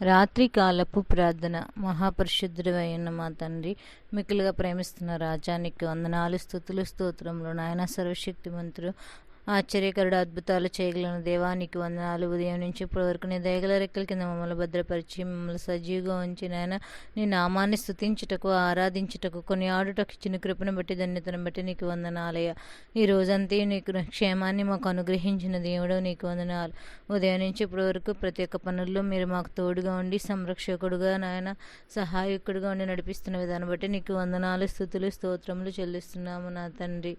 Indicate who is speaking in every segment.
Speaker 1: రాత్రికాలపు ప్రార్థన మహాపరిశుద్ధుడైన మా తండ్రి మిక్కులుగా ప్రేమిస్తున్న రాజానికి వందనాలు స్థుతులు స్తోత్రంలో నాయన సర్వశక్తిమంతుడు ఆశ్చర్యకరుడు అద్భుతాలు చేయగలను. దేవానికి వందనాలు. ఉదయం నుంచి ఇప్పటి వరకు నీ దయగల రెక్కల కింద మమ్మల్ని భద్రపరిచి మమ్మల్ని సజీవుగా ఉంచి నాయన నీ నామాన్ని స్థుతించుటకు ఆరాధించుటకు కొన్ని ఆడుటకు ఇచ్చిన కృపను బట్టి ధన్యతను బట్టి నీకు వందనాలయ్య. ఈ రోజంతా నీకు క్షేమాన్ని మాకు అనుగ్రహించిన దేవుడు నీకు వందనాలు. ఉదయం నుంచి ఇప్పటి వరకు ప్రతి ఒక్క పనుల్లో మీరు మాకు తోడుగా ఉండి సంరక్షకుడుగా నాయన సహాయకుడుగా ఉండి నడిపిస్తున్న విధానం బట్టి నీకు వందనాలు స్థుతులు స్తోత్రములు చెల్లిస్తున్నాము నా తండ్రి.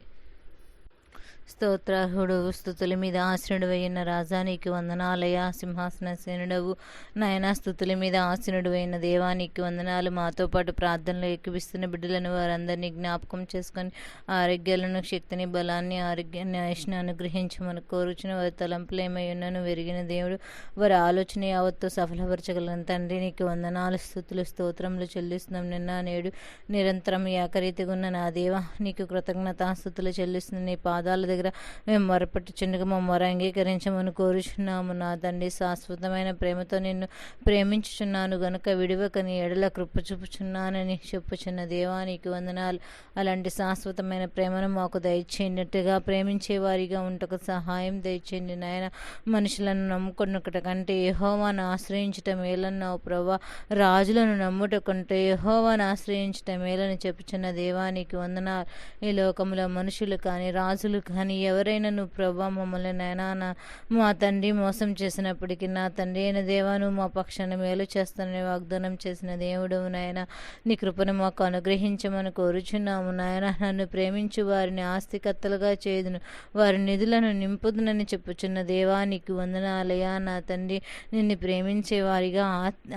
Speaker 1: స్తోత్రార్హుడు స్థుతుల మీద ఆశ్రుడు అయిన రాజా నీకు వందనాలయ సింహాసన సేనుడవు నాయన స్థుతుల మీద ఆసనుడు అయిన దేవానికి వందనాలు. మాతో పాటు ప్రార్థనలు ఎక్కిపిస్తున్న బిడ్డలను వారందరినీ జ్ఞాపకం చేసుకొని ఆరోగ్యాలను శక్తిని బలాన్ని ఆరోగ్యాన్ని ఆయుష్ను అనుగ్రహించమని కోరుచున్న వారి తలంపులు ఏమై వెరిగిన దేవుడు వారి ఆలోచన యావత్తు సఫలపరచగలను తండ్రి నీకు వందనాలు స్థుతులు స్తోత్రములు చెల్లిస్తున్నాం. నిన్న నేడు నిరంతరం ఏకరీతిగా ఉన్న నా దేవ నీకు కృతజ్ఞతాస్థుతులు చెల్లిస్తున్న. నీ పాదాల దగ్గర మేము మొరపెట్టుచుండగా మా మొర అంగీకరించమని కోరుచున్నాము. నా తండ్రి శాశ్వతమైన ప్రేమతో నిన్ను ప్రేమించుచున్నాను. గనుక విడివక నీ ఎడల కృప చూపుచున్నానని చెప్పుచున్న దేవానికి వందనాలు. అలాంటి శాశ్వతమైన ప్రేమను మాకు దయచేయనట్టుగా ప్రేమించే వారిగా ఉంటకు సహాయం దయచేయండి నాయన. మనుషులను నమ్ముకున్నట కంటే యహోవాను ఆశ్రయించటం మేలన్నావు ప్రభా రాజులను నమ్ముట కంటే యహోవాను ఆశ్రయించటం మేలని చెప్పుచున్న దేవానికి వందనాలు. ఈ లోకంలో మనుషులు కానీ రాజులు కానీ ఎవరైనా నువ్వు ప్రభా మమ్మల్ని నాయనా నా మా తండ్రి మోసం చేసినప్పటికీ నా తండ్రి అయిన దేవా నువ్వు మా పక్షాన మేలు చేస్తానని వాగ్దానం చేసిన దేవుడు నాయన నీ కృపను మాకు అనుగ్రహించమని కోరుచున్నాము నాయన. నన్ను ప్రేమించు వారిని ఆస్తికత్తలుగా చేదును వారి నిధులను నింపుదునని చెప్పుచున్న దేవా నీకు వందనాలయా నా తండ్రి నిన్ను ప్రేమించే వారిగా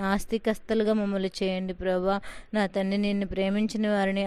Speaker 1: ఆస్తికస్తలుగా మమ్మల్ని చేయండి ప్రభా. నా తండ్రి నిన్ను ప్రేమించిన వారిని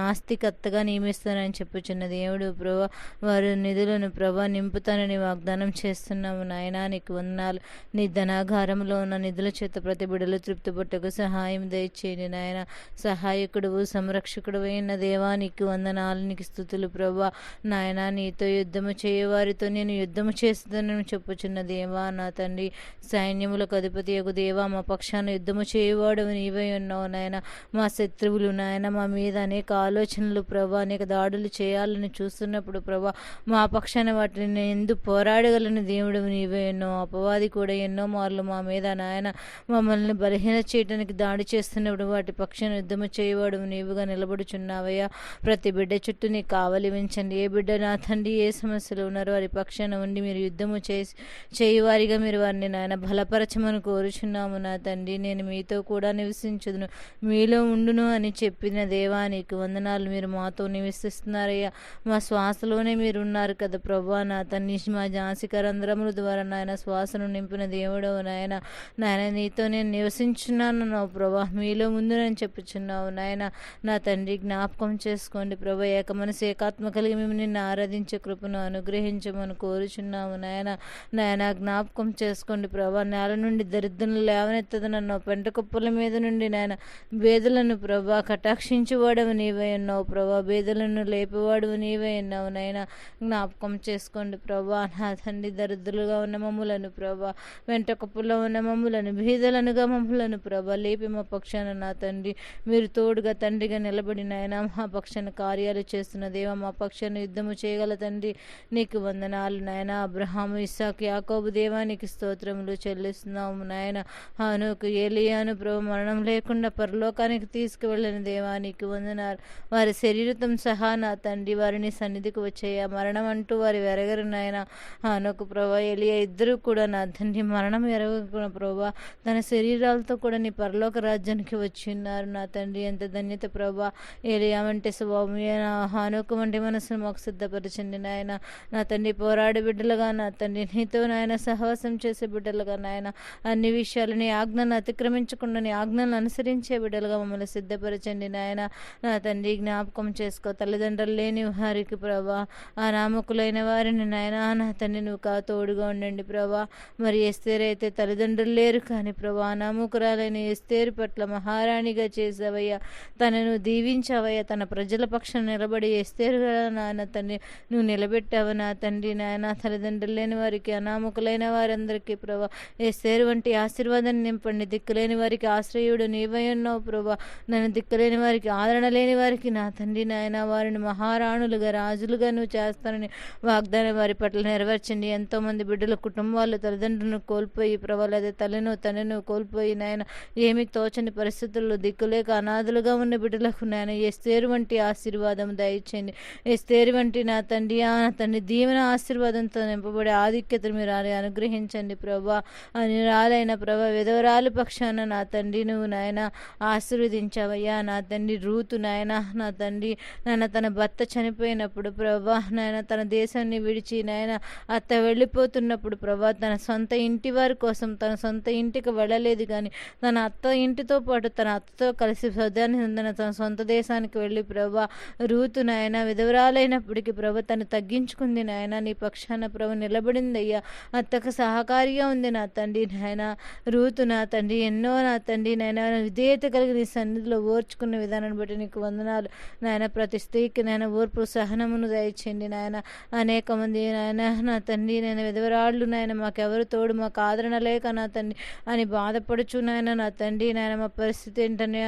Speaker 1: ఆస్తికత్తగా నియమిస్తానని చెప్పుచున్న దేవుడు ప్రభా వారు నిధులను ప్రభా నింపుతానని వాగ్దానం చేస్తున్నాము నాయన. నీకు వందనాలు. నీ ధనాగారంలో ఉన్న నిధుల చేత ప్రతి బిడలు తృప్తి పుట్టకు సహాయం దయచేయండి నాయన. సహాయకుడు సంరక్షకుడు అయిన దేవానికి వందనాలు. నీకు స్థుతులు ప్రభా నాయన. నీతో యుద్ధము చేయవారితో నేను యుద్ధము చేస్తుందని చెప్పుచున్న దేవా నా తండ్రి. సైన్యములకు అధిపతి యొక్క దేవా మా పక్షాన యుద్ధము చేయవాడు నీవై ఉన్నావు నాయన. మా శత్రువులు నాయన మా మీద అనేక ఆలోచనలు ప్రభా అనేక దాడులు చేయాలని చూస్తున్నప్పుడు ప్రభా మా పక్షాన వాటిని ఎందు పోరాడగలను? దేవుడు నీవే ఎన్నో అపవాది కూడా ఎన్నో మార్లు మా మీద నాయన మమ్మల్ని బలహీన చేయడానికి దాడి చేస్తున్నప్పుడు వాటి పక్షాన యుద్ధము చేయవాడు నీవుగా నిలబడుచున్నావయ్యా. ప్రతి బిడ్డ చుట్టూ నీ కావలి ఉంచండి. ఏ బిడ్డ నా తండ్రి ఏ సమస్యలు ఉన్నారో వారి పక్షాన ఉండి మీరు యుద్ధము చేసి చేయువారిగా మీరు వారిని నాయన బలపరచమని కోరుచున్నాము. నా తండ్రి నేను మీతో కూడా నివసించుదును. మీలో ఉండును అని చెప్పిన దేవానికి వందనాలు. మీరు మాతో నివసిస్తున్నారయ్యా. మా శ్వాసలోనే మీరు ఉన్నారు కదా ప్రభా. నా తండ్రి మా జాన్సికరంధ్రముల ద్వారా నాయన శ్వాసను నింపిన దేవుడవు నాయన. నాయన నీతో నేను నివసించున్నాను నా ప్రభా. మీలో ముందు నేను చెప్పుచున్నావు నాయన. నా తండ్రి జ్ఞాపకం చేసుకోండి ప్రభా. ఏక మనసు ఏకాత్మ కలిగి మేము నిన్ను ఆరాధించే కృపను అనుగ్రహించమని కోరుచున్నాము నాయన. నాయన జ్ఞాపకం చేసుకోండి ప్రభా. నేల నుండి దరిద్రం లేవనెత్తదు నన్ను పెంట కుప్పల మీద నుండి నాయన బేదలను ప్రభా కటాక్షించేవాడవు నీవై ఉన్నావు ప్రభా. బేదలను లేపేవాడు నీవై ఉన్నావు నాయన. జ్ఞాపకం చేసుకోండి ప్రభా. నా తండ్రి దరిద్రులుగా ఉన్న మమ్ములను ప్రభా. వెంట కుప్పలో ఉన్న మమ్ములను బీదలనుగా మమ్ములను ప్రభా. లేపి మా పక్షాన నా తండ్రి మీరు తోడుగా తండ్రిగా నిలబడి నాయన మా పక్షాన కార్యాలు చేస్తున్న దేవ మా పక్షాన యుద్ధము చేయగల తండ్రి నీకు వందనాలు నాయన. అబ్రహాము ఇస్సాక్ యాకోబు దేవానికి స్తోత్రములు చెల్లిస్తున్నాము నాయన. హనుకు ఏలియాను ప్రభు మరణం లేకుండా పరలోకానికి తీసుకువెళ్ళిన దేవానికి వందనాలు. వారి శరీరతం సహా నా తండ్రి వారిని సన్నిధికి వచ్చేయా మరణం అంటూ వారి వెరగరు నాయన. హానుకు ప్రభా ఎలియా ఇద్దరు కూడా నా తండ్రి మరణం ఎరగకున్న ప్రభా తన శరీరాలతో కూడా నీ పరలోక రాజ్యానికి వచ్చి ఉన్నారు నా తండ్రి. ఎంత ధన్యత ప్రభా. ఏలియా అంటే స్వామి హానుకు వంటి మనసును మాకు సిద్ధపరచండి నాయన. నా తండ్రి పోరాడు బిడ్డలుగా నా తండ్రి నీతో నాయన సహవాసం చేసే బిడ్డలుగా నాయన. అన్ని విషయాలు నీ ఆజ్ఞను అతిక్రమించకుండా నీ ఆజ్ఞలను అనుసరించే బిడ్డలుగా మమ్మల్ని సిద్ధపరచండి నాయన. నా తండ్రి జ్ఞాపకం చేసుకో. తల్లిదండ్రులు లేని వారికి ప్రభా అనామకులైన వారిని నాయన నా తండ్రి నువ్వు కా తోడుగా ఉండండి ప్రభా. మరి ఎస్తేరైతే అయితే తల్లిదండ్రులు లేరు కానీ ప్రభా అనామకురాలైన ఎస్తేరు పట్ల మహారాణిగా చేసావయ్యా. తనను దీవించావయ్యా. తన ప్రజల పక్షం నిలబడి ఎస్తేరు నాయన తండ్రి నువ్వు నిలబెట్టావు నా తండ్రి నాయన. తల్లిదండ్రులు లేని వారికి అనామకులైన వారందరికీ ప్రభా ఎస్తేరు వంటి ఆశీర్వాదాన్ని నింపండి. దిక్కులేని వారికి ఆశ్రయుడు నీవై ఉన్నావు ప్రభా. నన్ను దిక్కులేని వారికి ఆదరణ లేని వారికి నా తండ్రి నాయన వారిని మహారాణులుగా రాజులుగా నువ్వు చేస్తానని వాగ్దానం వారి పట్ల నెరవేర్చండి. ఎంతోమంది బిడ్డల కుటుంబాలు తల్లిదండ్రులను కోల్పోయి ప్రభా లేదా తల్లిను తనను కోల్పోయి నాయన ఏమి తోచని పరిస్థితుల్లో దిక్కులేక అనాథులుగా ఉన్న బిడ్డలకు నాయన ఎస్తేరు వంటి ఆశీర్వాదం దయచేయండి. ఎస్తేరు వంటి నా తండ్రి ఆ నా తండ్రి దీవెన ఆశీర్వాదంతో నింపబడే ఆధిక్యతను మీరు అనుగ్రహించండి ప్రభా. అనురాలైన ప్రభా విధవరాలు పక్షాన నా తండ్రి నువ్వు నాయన ఆశీర్వదించావయ్యా. నా తండ్రి రూతు నాయన నా తండ్రి నాన్న తన భర్త చనిపోయినప్పుడు ప్రభా నాయన తన దేశాన్ని విడిచి నాయన అత్త వెళ్ళిపోతున్నప్పుడు ప్రభా తన సొంత ఇంటి వారి కోసం తన సొంత ఇంటికి వెళ్ళలేదు కానీ తన అత్త ఇంటితో పాటు తన అత్తతో కలిసి సౌదాన్ని చెందిన తన సొంత దేశానికి వెళ్ళి ప్రభా రూతు నాయన విధవరాలైనప్పటికీ ప్రభ తను తగ్గించుకుంది నాయన నీ పక్షాన ప్రభ నిలబడింది అయ్యా అత్తకు సహకారిగా ఉంది నా తండ్రి నాయన రూతు నా తండ్రి ఎన్నో నా తండ్రి నాయన విధేయత కలిగి నీ సన్నిధిలో ఓర్చుకున్న విధానాన్ని బట్టి నీకు వందనాలు నాయన ప్రతి స్త్రీకి నాయన ఓర్పు సహనమును దయచేయండి నాయన. అనేక మంది నాయన నా తండ్రి నేను విధవరాళ్ళు నాయన మాకెవరు తోడు మాకు ఆదరణ లేక నా తండ్రి అని బాధపడుచు నాయన. నా తండ్రి నాయన మా పరిస్థితి ఏంటని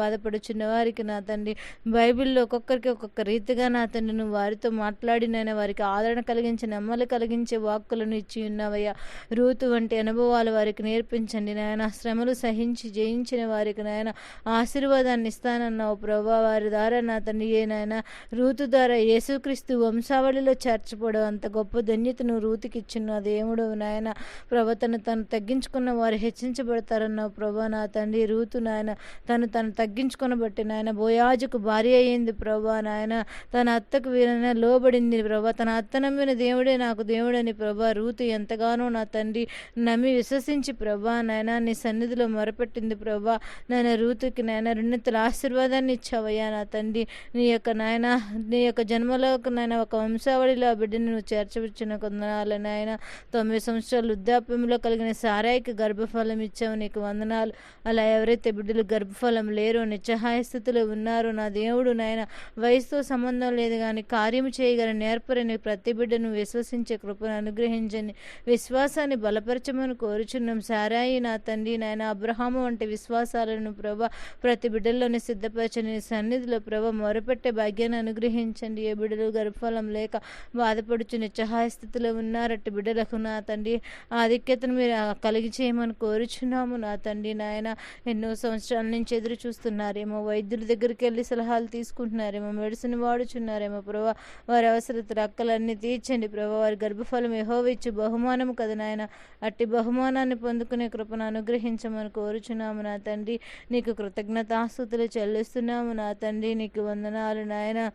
Speaker 1: బాధపడుచున్న వారికి నా తండ్రి బైబిల్లో ఒక్కొక్కరికి ఒక్కొక్క రీతిగా నా తండ్రి నువ్వు వారితో మాట్లాడి నాయన వారికి ఆదరణ కలిగించి నెమ్మలు కలిగించే వాక్కులను ఇచ్చి ఉన్నావయ్యా. రూతు వంటి అనుభవాలు వారికి నేర్పించండి నాయన. శ్రమలు సహించి జయించిన వారికి నాయన ఆశీర్వాదాన్ని ఇస్తానన్నావు. ప్రభా వారి ద్వారా నా తండ్రి ఏనాయన రూతు ద్వారా యేసుక్రీస్తు వంశ వంశావళిలో చేర్చబడు అంత గొప్ప ధన్యతను రూతుకి ఇచ్చిన దేవుడు నాయన ప్రభ తను తను తగ్గించుకున్న వారు హెచ్చించబడతారన్నావు ప్రభా నా తండ్రి రూతు నాయన తను తను తగ్గించుకున్న బట్టి నాయన బోయాజుకు భార్య అయింది ప్రభా నాయన తన అత్తకు వీరైనా లోబడింది ప్రభా తన అత్త నమ్మిన దేవుడే నాకు దేవుడని ప్రభా రూతు ఎంతగానో నా తండ్రి నమ్మి విశ్వసించి ప్రభా నాయన నీ సన్నిధిలో మొరపెట్టింది ప్రభా నాయన రూతుకి నాయన రెండింతల ఆశీర్వాదాన్ని ఇచ్చావయ్యా నా తండ్రి నీ యొక్క నాయన నీ యొక్క జన్మలోకి నాయన ఒక వంశావళిలో ఆ బిడ్డను నువ్వు చేర్చవచ్చిన కొందనాలు నాయన తొమ్మిది సంవత్సరాలు వృద్ధాప్యంలో కలిగిన సారాయికి గర్భఫలం ఇచ్చావు నీకు వందనాలు. అలా ఎవరైతే బిడ్డలు గర్భఫలం లేరో నిస్సహాయ స్థితిలో ఉన్నారో నా దేవుడు నాయన వయసుతో సంబంధం లేదు కానీ కార్యము చేయగల నేర్పరని ప్రతి బిడ్డను విశ్వసించే కృపను అనుగ్రహించండి. విశ్వాసాన్ని బలపరచమని కోరుచున్నాం. సారాయి నా తండ్రి నాయన అబ్రహాము వంటి విశ్వాసాలను ప్రభ ప్రతి బిడ్డల్లోనే సిద్ధపరచని సన్నిధిలో ప్రభ మొరపెట్టే భాగ్యాన్ని అనుగ్రహించండి. ఏ బిడ్డలు గర్భఫలం లేక బాధపడుచు నిస్సహాయ స్థితిలో ఉన్నారట్టి బిడ్డలకు నా తండ్రి. ఆధిక్యతను మీరు కలిగి చేయమని కోరుచున్నాము నా తండ్రి నాయన. ఎన్నో సంవత్సరాల నుంచి ఎదురు చూస్తున్నారేమో. వైద్యుల దగ్గరికి వెళ్ళి సలహాలు తీసుకుంటున్నారేమో. మెడిసిన్ వాడుచున్నారేమో. ప్రభా వారి అవసరత రక్కలన్నీ తీర్చండి ప్రభా. వారి గర్భఫలం ఎహోవిచ్చు బహుమానం కదా నాయన. అట్టి బహుమానాన్ని పొందుకునే కృపను అనుగ్రహించమని కోరుచున్నాము నా తండ్రి. నీకు కృతజ్ఞతాస్తుతులు చెల్లిస్తున్నాము నా తండ్రి. నీకు వందనాలు నాయన.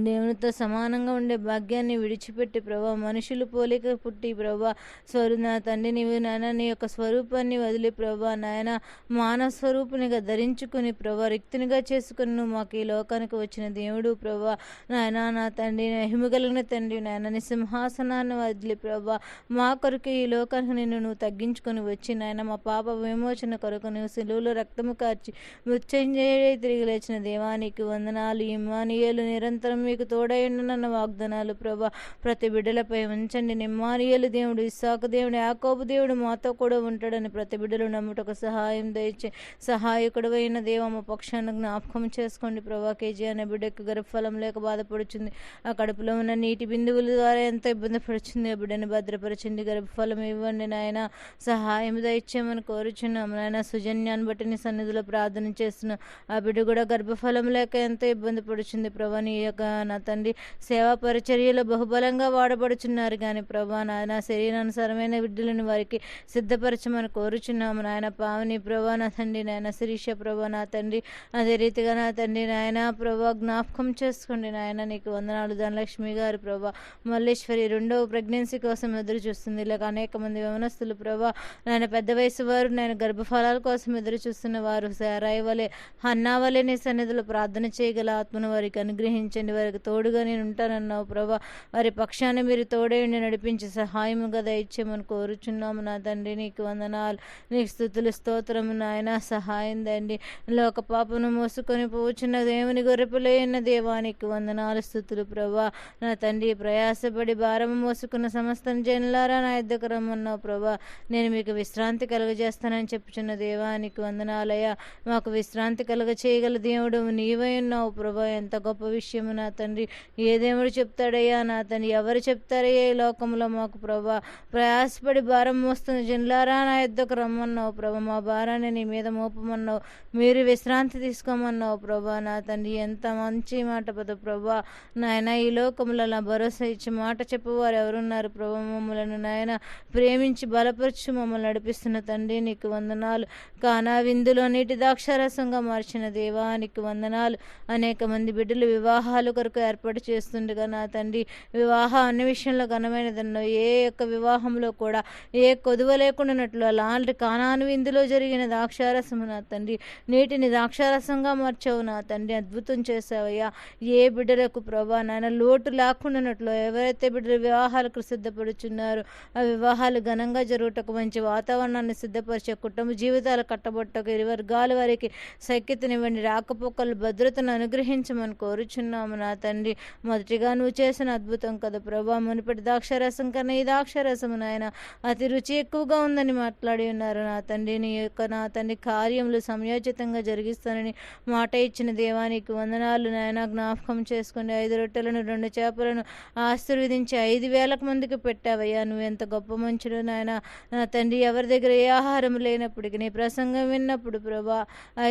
Speaker 1: దేవునితో సమానంగా ఉండే భాగ్యాన్ని విడిచిపెట్టి ప్రభా మనుషులు పోలిక పుట్టి ప్రభా స్వరు నా తండ్రి నీవు నాయన నీ యొక్క స్వరూపాన్ని వదిలి ప్రభా నాయన మానవ స్వరూపునిగా ధరించుకుని ప్రభా రిక్తునిగా చేసుకుని నువ్వు మాకు ఈ లోకానికి వచ్చిన దేవుడు ప్రభా నాయన నా తండ్రి హిమగలిగిన తండ్రి నాయన నీ సింహాసనాన్ని వదిలి ప్రభా మా కొరకు ఈ లోకానికి నిన్ను నువ్వు తగ్గించుకొని వచ్చి నాయన మా పాప విమోచన కొరకు నువ్వు సిలువలో రక్తము కార్చి మృత్యుంజయ తిరిగి లేచిన దేవానికి వందనాలు ఇమానియేలు నిరంతరం మీకు తోడైండునన్న వాగ్దానాలు. ప్రభా ప్రతి బిడ్డలపై ఉంచండి. నిమ్మారియలు దేవుడు ఇస్సాకు దేవుడు యాకోబు దేవుడు మాతో కూడా ఉంటాడని ప్రతి బిడ్డలు నమ్ముటకు సహాయం దయచే సహాయకుడు అయిన దేవమ్మ పక్షాన్ని జ్ఞాపకం చేసుకోండి. ప్రభా కేజీ అనే బిడ్డకు గర్భఫలం లేక బాధపడుచుంది. ఆ కడుపులో ఉన్న నీటి బిందువుల ద్వారా ఎంత ఇబ్బంది పడుచుంది. ఆ బిడ్డని భద్రపరచండి. గర్భఫలం ఇవ్వండి నాయన. సహాయం దయచేయమని కోరుచున్నాం నాయన. సుజన్యాన్ని బట్టి నీ సన్నిధిలో ప్రార్థన చేస్తున్నాం ఆ బిడ్డ కూడా గర్భఫలం లేక ఎంతో ఇబ్బంది పడుచుంది. ప్రభా నీ యొక్క నా తండ్రి. సేవా పరిచర్యలో బహుబలంగా వాడబడుచున్నారు కానీ ప్రభా నాయన శరీరానుసారమైన బిడ్డలను వారికి సిద్ధపరచమని కోరుచున్నాము. నాయన పావని ప్రభా నా తండ్రి నాయన శిరీష ప్రభా నా తండ్రి. అదే రీతిగా నా తండ్రి నాయన ప్రభా జ్ఞాపకం చేసుకోండి. నాయన నీకు వందనాలు. ధనలక్ష్మి గారు ప్రభా మల్లేశ్వరి రెండవ ప్రెగ్నెన్సీ కోసం ఎదురు చూస్తుంది ఇలాగ అనేక మంది యవనస్తులు ప్రభా నాయన పెద్ద వయసు వారు నేను గర్భఫలాల కోసం ఎదురు చూస్తున్న వారు సారాయి వలె హన్నా వలె నీ సన్నిధిలో ప్రార్థన చేయగల ఆత్మను వారికి అనుగ్రహించండి. నడిపించండి వారికి తోడుగా నేను ఉంటానన్నావు ప్రభా. వారి పక్షాన మీరు తోడేయండి నడిపించి సహాయము కదా ఇచ్చేమని కోరుచున్నాము నా తండ్రి. నీకు వందనాలు నీకు స్థుతులు స్తోత్రము నాయన. సహాయం దండి లోక పాపను మోసుకొని పోచున్న దేవుని గొర్రెపులైన దేవానికి వందనాలు స్థుతులు ప్రభా. నా తండ్రి ప్రయాసపడి భారము మోసుకున్న సమస్తం జనులారా నా ఇద్దరు రమ్మన్నావు ప్రభా. నేను మీకు విశ్రాంతి కలుగజేస్తానని చెప్పుచున్న దేవానికి వందనాలయ మాకు విశ్రాంతి కలుగ చేయగల దేవుడు నీవై ఉన్నావు ప్రభా. ఎంత గొప్ప విషయము నా తండ్రి. ఏ దేవుడు చెప్తాడయ్యా నా తండ్రి? ఎవరు చెప్తారయ్యా ఈ లోకంలో మాకు ప్రభా? ప్రయాసపడి భారం మోస్తుంది జనులారా నా యుద్ధకు రమ్మన్నావు ప్రభా. మా భారాన్ని నీ మీద మోపమన్నావు. మీరు విశ్రాంతి తీసుకోమన్నావు ప్రభా నా తండ్రి. ఎంత మంచి మాట పద ప్రభా. నాయన ఈ లోకంలో నా భరోసా ఇచ్చి మాట చెప్పేవారు ఎవరున్నారు ప్రభా? మమ్మలను నాయన ప్రేమించి బలపరచు మమ్మల్ని నడిపిస్తున్న తండ్రి నీకు వందనాలు. కానా విందులో నీటి ద్రాక్షారసంగా మార్చిన దేవా నీకు వందనాలు. అనేక మంది బిడ్డలు వివాహాలు కొరకు ఏర్పాటు చేస్తుండగా నా తండ్రి వివాహ అన్ని విషయంలో ఘనమైనదన్నో ఏ యొక్క వివాహంలో కూడా ఏ కొదువ లేకుండానట్లు అలాంటి కానాను విందులో జరిగిన ద్రాక్షారసము నా తండ్రి. నీటిని ద్రాక్షారసంగా మార్చావు నా తండ్రి అద్భుతం చేసావయ్యా ఏ బిడ్డలకు ప్రభా నాయన లోటు లేకుండానట్లు ఎవరైతే బిడ్డలు వివాహాలకు సిద్ధపడుచున్నారో ఆ వివాహాలు ఘనంగా జరుగుటకు మంచి వాతావరణాన్ని సిద్ధపరిచే కుటుంబ జీవితాలు కట్టబట్టకు ఇరు వర్గాల వారికి సఖ్యతనివ్వండి. రాకపోకలు భద్రతను అనుగ్రహించమని కోరుచున్నాము నా తండ్రి. మొదటిగా నువ్వు చేసిన అద్భుతం కదా ప్రభా. మునిపటి ద్రాక్షరసం కన్నా ఈ ద్రాక్షరసము నాయన అతి రుచి ఎక్కువగా ఉందని మాట్లాడి ఉన్నారు నా తండ్రి. నీ యొక్క నా తండ్రి కార్యములు సమయోచితంగా జరిగిస్తానని మాట ఇచ్చిన దేవానికి వందనాలు నాయన. జ్ఞాపకం చేసుకుని ఐదు రొట్టెలను రెండు చేపలను ఆశీర్వదించి ఐదు వేలకు మందికి పెట్టావయ్యా. నువ్వు ఎంత గొప్ప మంచుడు నాయన. నా తండ్రి ఎవరి దగ్గర ఏ ఆహారం లేనప్పటికీ నీ ప్రసంగం విన్నప్పుడు ప్రభా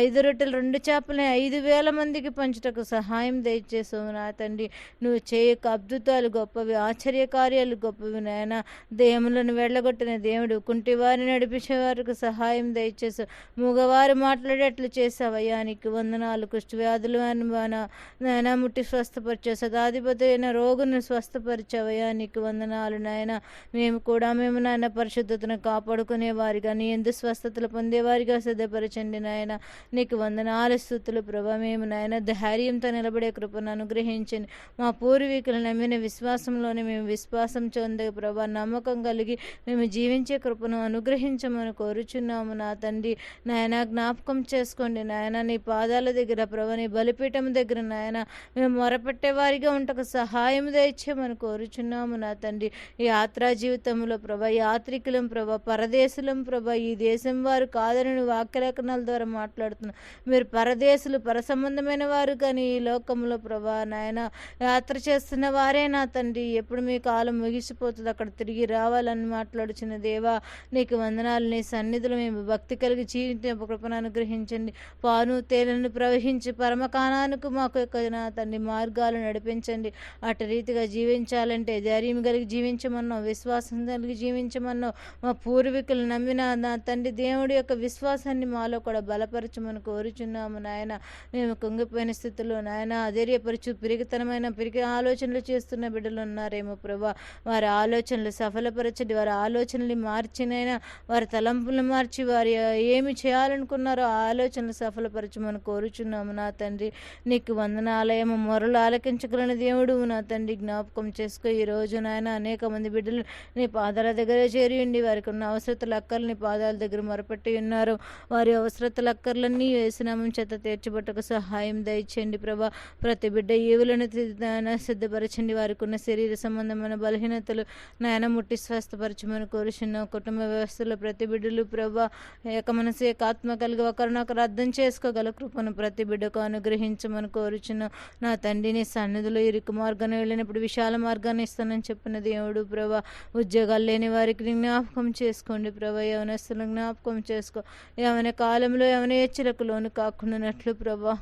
Speaker 1: ఐదు రొట్టెలు రెండు చేపలని ఐదు వేల మందికి పంచుటకు సహాయం నా తండ్రి. నువ్వు చేయక. అద్భుతాలు గొప్పవి. ఆశ్చర్యకార్యాలు గొప్పవి నాయన. దేహములను వెళ్ళగొట్టిన దేవుడు కుంటివారిని నడిపించే వారికి సహాయం దయచేసావు మూగవారు మాట్లాడేట్లు చేసావయ్యా నీకు వందనాలు. కుష్ఠవ్యాధులు అని నాయన ముట్టి స్వస్థపరిచావు. సదాధిపతి అయిన రోగును స్వస్థపరిచావయ్యా నీకు వందనాలు నాయన. మేము కూడా మేము నాయన పరిశుద్ధతను కాపాడుకునే వారిగా నీ ఎందు స్వస్థతలు పొందేవారిగా సిద్ధపరచండి నాయన. నీకు వందనాలు స్థుతులు ప్రభా. మేము నాయన ధైర్యంతో నిలబడే కృపను అనుగ్రహించండి మా పూర్వీకులు నమ్మిన విశ్వాసంలోనే మేము విశ్వాసం చెందే ప్రభా నమ్మకం కలిగి మేము జీవించే కృపను అనుగ్రహించమని కోరుచున్నాము నా తండ్రి. నాయన జ్ఞాపకం చేసుకోండి. నాయన నీ పాదాల దగ్గర ప్రభా నీ బలిపీఠం దగ్గర నాయన మేము మొరపెట్టే వారిగా ఉంటకు సహాయం దయచేయమని కోరుచున్నాము నా తండ్రి. ఈ యాత్రా జీవితంలో ప్రభా యాత్రికులం ప్రభా పరదేశులం ప్రభా ఈ దేశం వారు కాదని వాక్యలేఖనాల ద్వారా మాట్లాడుతున్నాం. మీరు పరదేశులు పరసంబంధమైన వారు కానీ ఈ లోకంలో ప్రభా నాయన. యాత్ర చేస్తున్న వారే నా తండ్రి. ఎప్పుడు మీ కాలం ముగిసిపోతుంది అక్కడ తిరిగి రావాలని మాట్లాడుచున్న దేవా నీకు వందనాలు. నీ సన్నిధులు మేము భక్తి కలిగి జీవించే కృపను అనుగ్రహించండి. పాను తేలను ప్రవహించి పరమకాణానికి మాకు యొక్క నా తండ్రి మార్గాలు నడిపించండి. అటు రీతిగా జీవించాలంటే ధైర్యం కలిగి జీవించమన్నావు విశ్వాసం కలిగి జీవించమన్నావు. మా పూర్వీకులు నమ్మిన నా తండ్రి దేవుడి యొక్క విశ్వాసాన్ని మాలో కూడా బలపరచమని కోరుచున్నాము నాయన. మేము కుంగిపోయిన స్థితిలో నాయన ధైర్యపరచు పిరిగితనమైన పిరిగి ఆలోచనలు చేస్తున్న బిడ్డలు ఉన్నారేమో ప్రభా. వారి ఆలోచనలు సఫలపరచండి. వారి ఆలోచనలు మార్చినైనా వారి తలంపులు మార్చి వారి ఏమి చేయాలనుకున్నారో ఆ ఆలోచనలు సఫలపరచమని కోరుచున్నాము నా తండ్రి. నీకు వందనాలయము మొరలు ఆలకించగలని దేవుడు నా తండ్రి. జ్ఞాపకం చేసుకో ఈ రోజు నాయన అనేక మంది బిడ్డలు నీ పాదాల దగ్గర చేరి ఉండి వారికి ఉన్న అవసరతలు అక్కర్లు నీ పాదాల దగ్గర మొరపెట్టి ఉన్నారు. వారి అవసరతలు అక్కర్లన్నీ వేసినామం చేత తీర్చబట్టకు సహాయం దయచేయండి ప్రభా. ప్రతి బిడ్డ ఈవులను సిద్ధపరచండి వారికి ఉన్న శరీర సంబంధమైన బలహీనతలు. నాయన ముట్టి స్వస్థపరచమని కోరుచున్న కుటుంబ వ్యవస్థలో ప్రతి బిడ్డలు ప్రభా ఏక మనసు ఏకాత్మ కలిగి ఒకరినొకరు అర్థం చేసుకోగల కృపను ప్రతి బిడ్డకు అనుగ్రహించమని కోరుచున్న నా తండ్రిని సన్నిధిలో ఇరుకు మార్గాన్ని వెళ్ళినప్పుడు విశాల మార్గాన్ని ఇస్తానని చెప్పిన దేవుడు ప్రభా ఉద్యోగాలు లేని వారికి జ్ఞాపకం చేసుకోండి ప్రభా యవనస్తులను జ్ఞాపకం చేసుకో. ఏమైనా కాలంలో ఏమైనా హెచ్చరికలోను లోను కాకుండానట్లు ప్రభా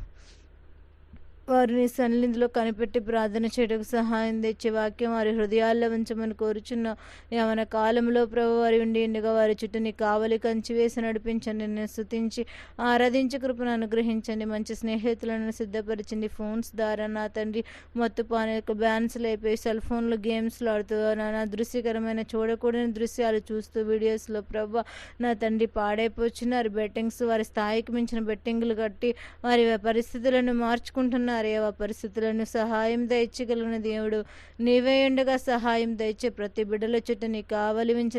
Speaker 1: వారిని సన్నిధిలో కనిపెట్టి ప్రార్థన చేయడానికి సహాయం తెచ్చే వాక్యం వారి హృదయాల్లో ఉంచమని కోరుచున్న యమన కాలంలో ప్రభు వారి ఉండి ఉండగా వారి చుట్టూ నీ కావలి కంచి వేసి నడిపించండి. నేను స్థుతించి ఆరాధించి కృపను అనుగ్రహించండి. మంచి స్నేహితులను సిద్ధపరచండి ఫోన్స్ ద్వారా నా తండ్రి. మొత్తం పాని యొక్క బ్యాన్స్లు అయిపోయి సెల్ ఫోన్లు గేమ్స్లు ఆడుతూ నా దృశ్యకరమైన చూడకూడని దృశ్యాలు చూస్తూ వీడియోస్లో ప్రభా నా తండ్రి పాడైపోచున్నారు. బెట్టింగ్స్ వారి స్థాయికి మించిన బెట్టింగ్లు కట్టి వారి పరిస్థితులను మార్చుకుంటున్నారు. ఉన్నారయ్యా ఆ పరిస్థితులను సహాయం దయచగలిగిన దేవుడు నీవే ఉండగా సహాయం దయచే ప్రతి బిడ్డల చుట్టూ నీ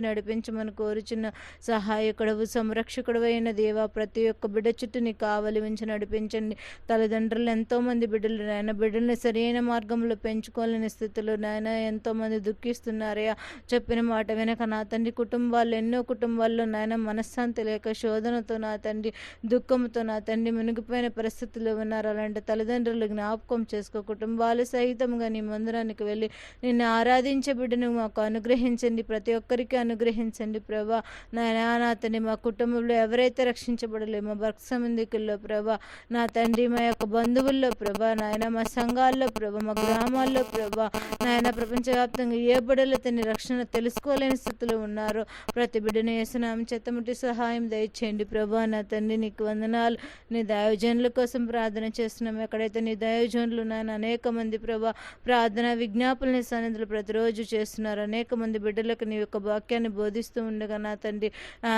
Speaker 1: నడిపించమని కోరుచున్న సహాయకుడవు సంరక్షకుడు అయిన దేవా ప్రతి ఒక్క బిడ్డ చుట్టూ నీ నడిపించండి. తల్లిదండ్రులు ఎంతోమంది బిడ్డలు నాయన బిడ్డల్ని సరైన మార్గంలో పెంచుకోలేని స్థితిలో నాయన ఎంతోమంది దుఃఖిస్తున్నారయ్యా. చెప్పిన మాట వెనక నా తండ్రి కుటుంబాలు ఎన్నో కుటుంబాల్లో నాయన మనశ్శాంతి లేక శోధనతో నా తండ్రి దుఃఖంతో నా తండ్రి మునిగిపోయిన పరిస్థితుల్లో ఉన్నారు. అలాంటి తల్లిదండ్రులు జ్ఞాపకం చేసుకో కుటుంబాలు సహితంగా నీ మందిరానికి వెళ్ళి నిన్ను ఆరాధించే బిడ్డను మాకు అనుగ్రహించండి ప్రతి ఒక్కరికి అనుగ్రహించండి ప్రభా. నాయనా నా తండ్రి మా కుటుంబంలో ఎవరైతే రక్షించబడలే మా భర్త సంబంధికుల్లో ప్రభా? నా తండ్రి మా యొక్క బంధువుల్లో ప్రభా నాయన మా సంఘాల్లో ప్రభా మా గ్రామాల్లో ప్రభా. నాయన ప్రపంచవ్యాప్తంగా ఏ బిడ్డలు తన రక్షణ తెలుసుకోలేని స్థితిలో ఉన్నారో ప్రతి బిడ్డను వేసినాం చెత్తముటి సహాయం దయచేయండి ప్రభా. నా తండ్రి నీకు వందనాలు. నీ దైవజనుల కోసం ప్రార్థన చేస్తున్నాం. ఎక్కడైతే నీ దయోజనులు నాయన అనేక మంది ప్రభా ప్రార్థన విజ్ఞాపనని సన్నిధులు ప్రతిరోజు చేస్తున్నారు. అనేక మంది బిడ్డలకు నీ యొక్క వాక్యాన్ని బోధిస్తూ ఉండగా నా తండ్రి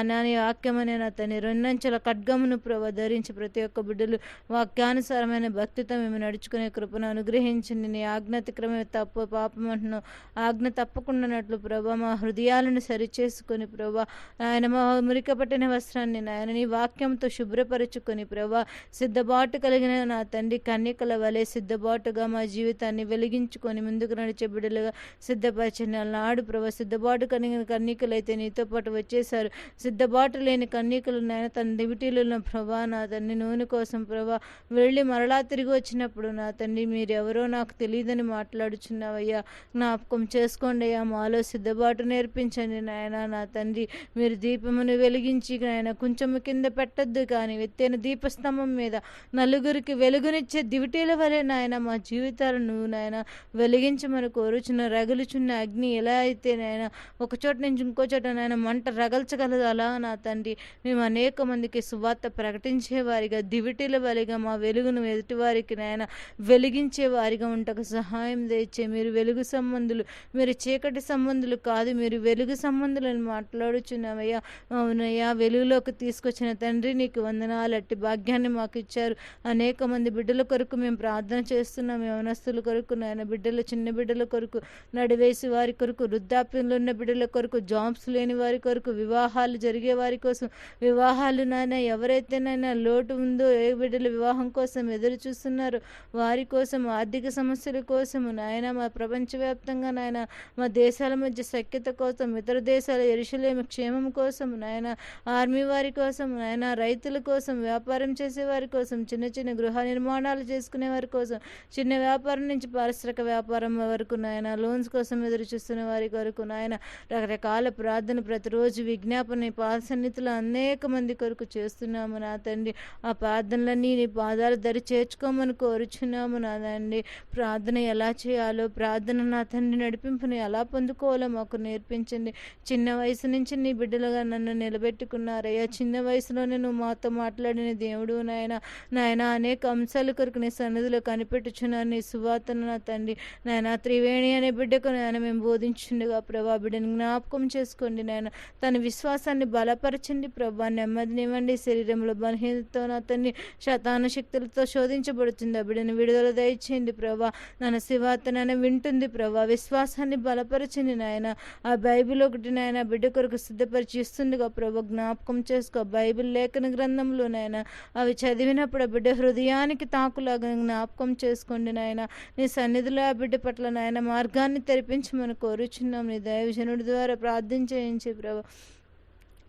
Speaker 1: నా నీ వాక్యమనే నా తండ్రి రెండంచెల ఖడ్గమును ప్రభా ధరించి ప్రతి ఒక్క బిడ్డలు వాక్యానుసారమైన భక్తితో మేము నడుచుకునే కృపను అనుగ్రహించండి నీ ఆజ్ఞాతిక్రమే తప్ప పాపం అంటున్నావు ఆజ్ఞ తప్పకుండానట్లు ప్రభా మా హృదయాలను సరిచేసుకొని ప్రభా ఆయన మా మురికపట్టిన వస్త్రాన్ని నాయన నీ వాక్యంతో శుభ్రపరుచుకొని ప్రభా సిద్ధబాటు కలిగిన నా తండ్రి కన్యక కన్యకల వలె సిద్ధబాటుగా మా జీవితాన్ని వెలిగించుకొని ముందుకు నడిచే బిడ్డలుగా సిద్ధపరిచిన నాడు ప్రభా సిద్ధబాటు కలిగిన కన్యకలైతే నీతో పాటు వచ్చేసారు సిద్ధబాటు లేని కన్యకలు నాయన తన దివిటీలలో ప్రభా నా తండ్రి నూనె కోసం ప్రభా వెళ్ళి మరలా తిరిగి వచ్చినప్పుడు నా తండ్రి మీరెవరో నాకు తెలియదని మాట్లాడుచున్నావయ్యా. జ్ఞాపకం చేసుకోండి అయ్యా మాలో సిద్ధబాటు నేర్పించండి నాయన. నా తండ్రి మీరు దీపమును వెలిగించి నాయన కొంచెము కింద పెట్టద్దు కానీ ఎత్తైన దీపస్తంభం మీద నలుగురికి వెలుగునిచ్చే దివిటీల వలె నాయన మా జీవితాలను నాయన వెలిగించమని కోరుచున్న రగులుచున్న అగ్ని ఎలా అయితే నాయన ఒక చోట నుంచి ఇంకో చోట నాయన మంట రగల్చగలదు అలా నా తండ్రి. మేము అనేక మందికి సువార్త ప్రకటించేవారిగా దివిటీల వలిగా మా వెలుగును ఎదుటివారికి నాయన వెలిగించే వారిగా ఉంటకు సహాయం తెచ్చే మీరు వెలుగు సంబంధులు మీరు చీకటి సంబంధులు కాదు మీరు వెలుగు సంబంధులను మాట్లాడుచున్నామయ్యా. అవునయ్యా వెలుగులోకి తీసుకొచ్చిన తండ్రి నీకు వందనాలు అట్టి భాగ్యాన్ని మాకు ఇచ్చారు అనేక మంది బిడ్డల కొరకు మేము ప్రార్థన చేస్తున్నాం. యవనస్తుల కొరకు నాయన బిడ్డల చిన్న బిడ్డల కొరకు నడివేసి వారి కొరకు వృద్ధాప్యంలో ఉన్న బిడ్డల కొరకు జాబ్స్ లేని వారి కొరకు వివాహాలు జరిగే వారి కోసం వివాహాలు నాయన ఎవరైతేనైనా లోటు ఉందో ఏ బిడ్డల వివాహం కోసం ఎదురు చూస్తున్నారో వారి కోసం ఆర్థిక సమస్యల కోసము నాయన మా ప్రపంచవ్యాప్తంగా నాయన మా దేశాల మధ్య సఖ్యత కోసం ఇతర దేశాల ఎరుషులేమి క్షేమం కోసం నాయన ఆర్మీ వారి కోసం నాయన రైతుల కోసం వ్యాపారం చేసే వారి కోసం చిన్న చిన్న గృహ నిర్మాణాలు చేసుకు వారి కోసం చిన్న వ్యాపారం నుంచి పారిశ్రామిక వ్యాపారం వరకు నాయన లోన్స్ కోసం ఎదురు చూస్తున్న వారి కొరకు నాయన రకరకాల ప్రార్థన ప్రతిరోజు విజ్ఞాపన పాదసన్నిధిలో అనేక మంది కొరకు చేస్తున్నాము నా తండ్రి. ఆ ప్రార్థనలన్నీ నీ పాదాలు దరి చేర్చుకోమని కోరుచున్నాము నా తండ్రి. ప్రార్థన ఎలా చేయాలో ప్రార్థన నా తండ్రి నడిపింపుని ఎలా పొందుకోవాలో మాకు నేర్పించండి. చిన్న వయసు నుంచి నీ బిడ్డలుగా నన్ను నిలబెట్టుకున్నారయ్యా. చిన్న వయసులోనే నువ్వు మాతో మాట్లాడిన దేవుడు నాయన. నాయన అనేక అంశాల కొరకు నీ సన్నిధిలో కనిపెట్టుచున్నాను నీ సువార్తను నా తండ్రి. నాయన త్రివేణి అనే బిడ్డకు నాయన మేము బోధించుండగా ప్రభా బిడ్డను జ్ఞాపకం చేసుకోండి నాయన. తన విశ్వాసాన్ని బలపరచండి ప్రభా. నెమ్మదినివ్వండి శరీరంలో బలహీనతో నా తండ్రి శతాన శక్తులతో శోధించబడుతుంది. ఆ బిడ్డను విడుదల దయచేయండి ప్రభా. నన్ను శివార్త వింటుంది ప్రభా. విశ్వాసాన్ని బలపరచండి నాయన. ఆ బైబిల్ ఒకటి నాయన బిడ్డ కొరకు సిద్ధపరిచి ఇస్తుందిగా ప్రభా జ్ఞాపకం చేసుకో. బైబిల్ లేఖన గ్రంథంలో నాయన అవి చదివినప్పుడు ఆ బిడ్డ హృదయానికి తాకులాగా జ్ఞాపకం చేసుకోండి నాయన. నీ సన్నిధిలో ఆ బిడ్డ పట్ల నాయన మార్గాన్ని తెరిపించమని కోరుచున్నాం. నీ దైవజనుడి ద్వారా ప్రార్థన చేయించి ప్రభు.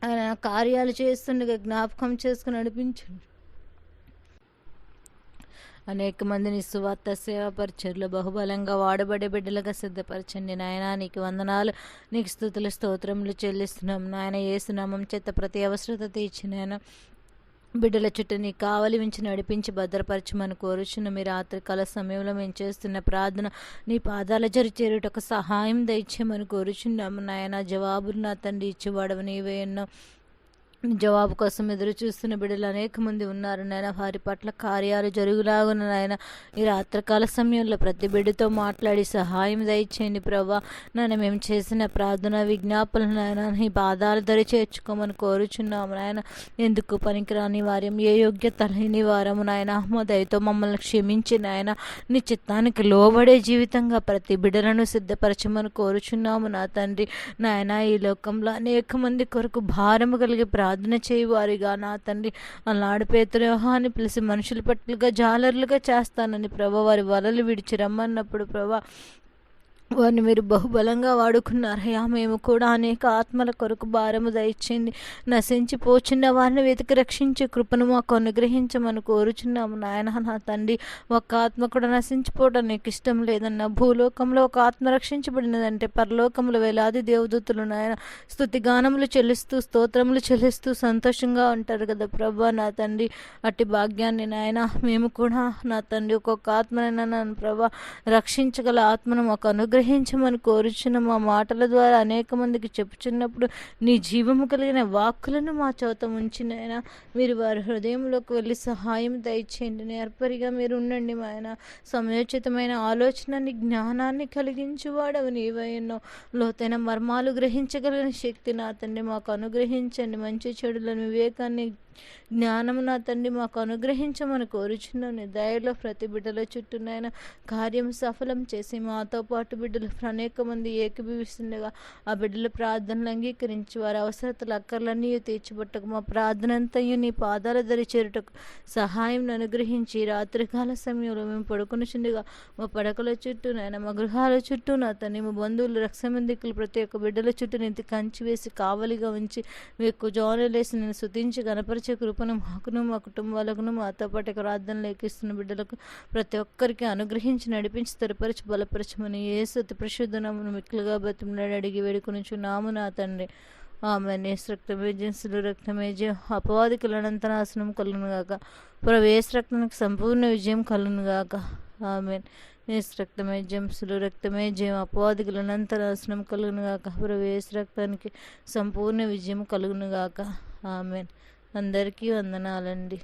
Speaker 1: ఆయన కార్యాలు చేస్తుండగా జ్ఞాపకం చేసుకుని నడిపించండి. అనేక మందిని సువార్త సేవాపరిచర్లు బహుబలంగా వాడబడే బిడ్డలుగా సిద్ధపరచండి నాయన. నీకు వందనాలు నీకు స్థుతుల స్తోత్రములు చెల్లిస్తున్నాం. నాయన ఏసునామం చేత ప్రతి అవసరత తీర్చినాయన బిడ్డల చుట్టూ నీ కావలి మించి నడిపించి భద్రపరచమని కోరుచున్న మీ రాత్రికాల సమయంలో మేము చేస్తున్న ప్రార్థన నీ పాదాల జరి చేరుటకు సహాయం దయచేయమని కోరుచున్నాము. నాయన జవాబులు నా తండ్రి ఇచ్చేవాడవు నీవే ఎన్నో జవాబు కోసం ఎదురు చూస్తున్న బిడ్డలు అనేక మంది ఉన్నారు నాయన. వారి పట్ల కార్యాలు జరుగులాగున నాయన ఈ రాత్రికాల సమయంలో ప్రతి బిడ్డతో మాట్లాడి సహాయం దయచేయండి ప్రభా. నాయన మేము చేసిన ప్రార్థన విజ్ఞాపన నాయన నీ పాదాల దరి చేర్చుకోమని కోరుచున్నాము నాయన. ఎందుకు పనికిరాని వారం ఏ యోగ్యత లేని వారము నాయన. మా దయతో మమ్మల్ని క్షమించి నాయన నీ చిత్తానికి లోబడే జీవితంగా ప్రతి బిడ్డలను సిద్ధపరచమని కోరుచున్నాము నా తండ్రి. నాయన ఈ లోకంలో అనేక మంది కొరకు భారము కలిగి ప్రార్థన చేయవారిగా నా తండ్రి అల్లాడు పేతురేహాన్ని పిలిచి మనుషుల పట్లుగా జాలర్లుగా చేస్తానని ప్రభా వారి వలలు విడిచి రమ్మన్నప్పుడు ప్రభా వారిని మీరు బహుబలంగా వాడుకున్నారయ్యా. మేము కూడా అనేక ఆత్మల కొరకు భారము దయచేయండి. నశించిపోచున్న వారిని వెతికి రక్షించే కృపను మాకు అనుగ్రహించమని కోరుచున్నాము నాయన. నా తండ్రి ఒక ఆత్మ కూడా నశించిపోవడం నీకు ఇష్టం లేదన్న భూలోకంలో ఒక ఆత్మ రక్షించబడినదంటే పరలోకంలో వేలాది దేవదూతులు నాయన. స్థుతిగానములు చెల్లిస్తూ స్తోత్రములు చెల్లిస్తూ సంతోషంగా ఉంటారు కదా ప్రభా నా తండ్రి. అట్టి భాగ్యాన్ని నాయన మేము కూడా నా తండ్రి ఒక్కొక్క ఆత్మనైనా నన్ను ప్రభా రక్షించగల ఆత్మను మాకు అనుగ్రహించమని కోరుచున్న మా మాటల ద్వారా అనేక మందికి చెప్పుచున్నప్పుడు నీ జీవము కలిగిన వాక్కులను మా చోత ఉంచినైనా మీరు వారి హృదయంలోకి వెళ్ళి సహాయం దయచేయండి. నేర్పరిగా మీరు ఉండండి మా ఆయన. సమయోచితమైన ఆలోచనని జ్ఞానాన్ని కలిగించువాడవు నీవైనా. లోతైన మర్మాలు గ్రహించగలిగిన శక్తి నా తండ్రి మాకు అనుగ్రహించండి. మంచి చెడులను వివేకాన్ని జ్ఞానము నా తండ్రి మాకు అనుగ్రహించమని కోరుచున్నాను. దయలో ప్రతి బిడ్డల చుట్టూ నాయన కార్యం సఫలం చేసి మాతో పాటు బిడ్డలు అనేక మంది ఏకీభవిస్తుండగా ఆ బిడ్డల ప్రార్థనలు అంగీకరించి వారి అవసరతలు అక్కర్లన్నీ తీర్చిబట్టకు మా ప్రార్థన అంతయు నీ పాదాల ధరి చేరుటకు సహాయం అనుగ్రహించి రాత్రికాల సమయంలో మేము పడుకునిచుండగా మా పడకల చుట్టూ నాయన మా గృహాల చుట్టూ నా తండ్రి మా బంధువులు రక్షమందికులు ప్రతి ఒక్క బిడ్డల చుట్టూ నేను కంచి వేసి కావలిగా ఉంచి మీకు జోనలేసి నేను శుతించి గణపరిచే కృపను మాకును మా కుటుంబాలకును మాతో పాటు ప్రార్థన లేఖిస్తున్న బిడ్డలకు ప్రతి ఒక్కరికి అనుగ్రహించి నడిపించి స్థిరపరిచి బలపరచమని ఏ సతి ప్రశుద్ధనమును మిక్కులుగా బతిమలాడి అడిగి వేడుకొనుచున్నాము నా తండ్రి. ఆమె నేస్ రక్తమే జయం అపవాదికుల అనంతనాశనం కలునుగాక ప్రవేశ రక్తానికి సంపూర్ణ విజయం కలునుగాక ఆమె నేస్ రక్తమే రక్తమేజయం అపవాదికుల అనంతనాశనం కలుగునుగాక ప్రవేశ రక్తానికి సంపూర్ణ విజయం కలుగునుగాక ఆమెన్. అందరికీ వందనాలండి.